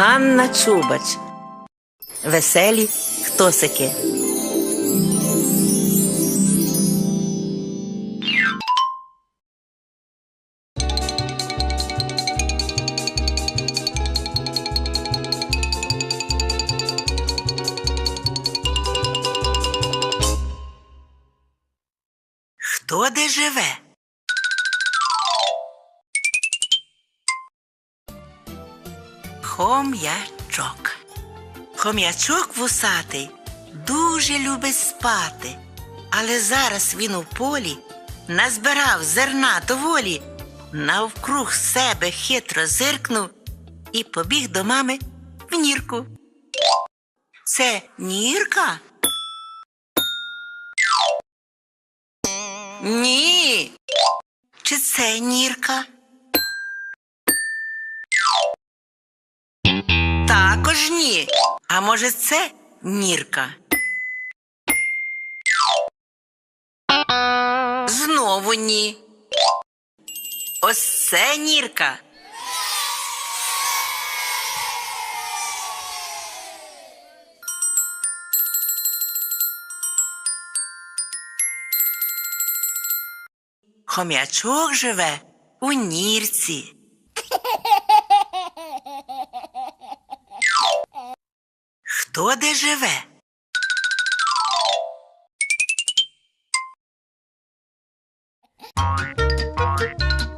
Ганна Чубач. Веселі хтосики. Хто де живе? Хом'ячок. Хом'ячок вусатий дуже любить спати, але зараз він у полі назбирав зерна доволі, навкруг себе хитро зиркнув і побіг до мами в нірку. Це нірка? Ні. Чи це нірка? Ні. А може це нірка? Знову ні. Ось це нірка. Хом'ячок живе у нірці. хто де живе. Thank.